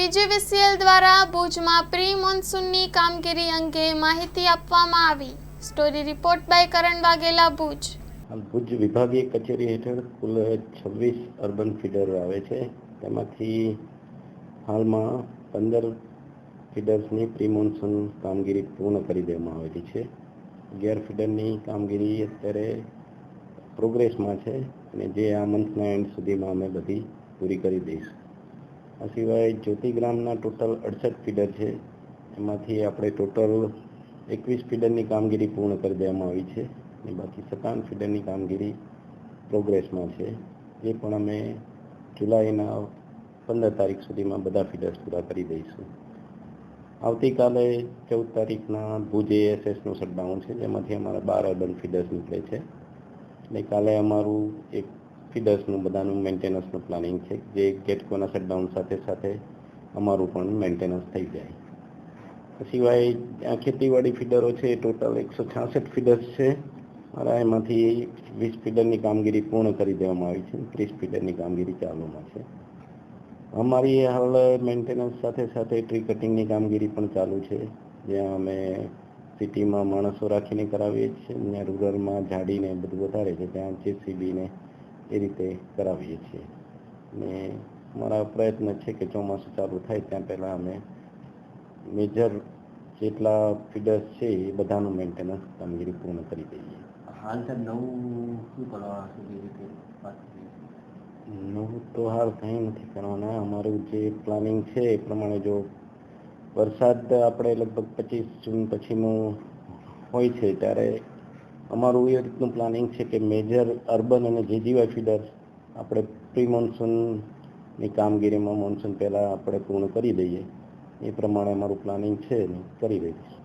PGVCL દ્વારા ભુજમાં pre મોન્સૂનની કામગીરી અંગે માહિતી આપવામાં આવી. Story report by Karan Vaghela, Bhuj. Bhuj વિભાગીય કચેરી હેઠળ કુલ છવ્વીસ અર્બન ફીડરો આવે છે. તેમાંથી હાલમાં પંદર ફીડર્સની પ્રી મોન્સૂન કામગીરી પૂર્ણ કરી દેવામાં આવેલી છે. અગિયાર ફીડરની કામગીરી અત્યારે પ્રોગ્રેસમાં છે અને જે આ મંથના એન્ડ સુધીમાં અમે બધી પૂરી કરી દઈશું. આ સિવાય જ્યોતિગ્રામના ટોટલ અડસઠ ફીડર છે. એમાંથી આપણે ટોટલ એકવીસ ફીડરની કામગીરી પૂર્ણ કરી દેવામાં આવી છે અને બાકી સત્તાવન ફીડરની કામગીરી પ્રોગ્રેસમાં છે. એ પણ અમે જુલાઈના પંદર તારીખ સુધીમાં બધા ફીડર્સ પૂરા કરી દઈશું. આવતીકાલે ચૌદ તારીખના ભુજ એએસએસનું શટડાઉન છે, જેમાંથી અમારા બાર અર્બન ફીડર્સ નીકળે છે. એટલે કાલે અમારું એક ફીડર્સનું બધાનું મેન્ટેનન્સનું પ્લાનિંગ છે. જે ગેટકોના શટડાઉન સાથે સાથે અમારું પણ મેન્ટેનન્સ થઈ જાય. સિવાય ખેતીવાડી ફીડરો છે ટોટલ એકસો છાસઠ ફીડર્સ છે. મારા એમાંથી વીસ ફીડરની કામગીરી પૂર્ણ કરી દેવામાં આવી છે. ત્રીસ ફીડરની કામગીરી ચાલુમાં છે. અમારી હાલ મેન્ટેનન્સ સાથે સાથે ટ્રી કટિંગની કામગીરી પણ ચાલુ છે. જ્યાં અમે સિટીમાં માણસો રાખીને કરાવીએ છીએ. ત્યાં રૂરલમાં ઝાડીને બધું વધારે છે. ત્યાં જેસીબીને એ રીતે કરાવીએ છીએ. અને અમારા પ્રયત્ન છે કે ચોમાસું ચાલુ થાય ત્યાં પહેલાં અમે મેજર જેટલા ફીડર્સ છે એ બધાનું મેન્ટેનન્સ કામગીરી પૂર્ણ કરી દઈએ. હાલ સર નવું શું કરવા નવું તો હાલ કંઈ નથી કરવાના. અમારું જે પ્લાનિંગ છે એ પ્રમાણે જો વરસાદ આપણે લગભગ પચીસ જૂન પછીનું હોય છે ત્યારે અમારું એ રીતનું પ્લાનિંગ છે કે મેજર અર્બન અને જેજીવાય ફીડર આપણે પ્રી મોન્સૂનની કામગીરીમાં મોન્સૂન પહેલાં આપણે પૂર્ણ કરી દઈએ. એ પ્રમાણે અમારું પ્લાનિંગ છે કરી દઈશું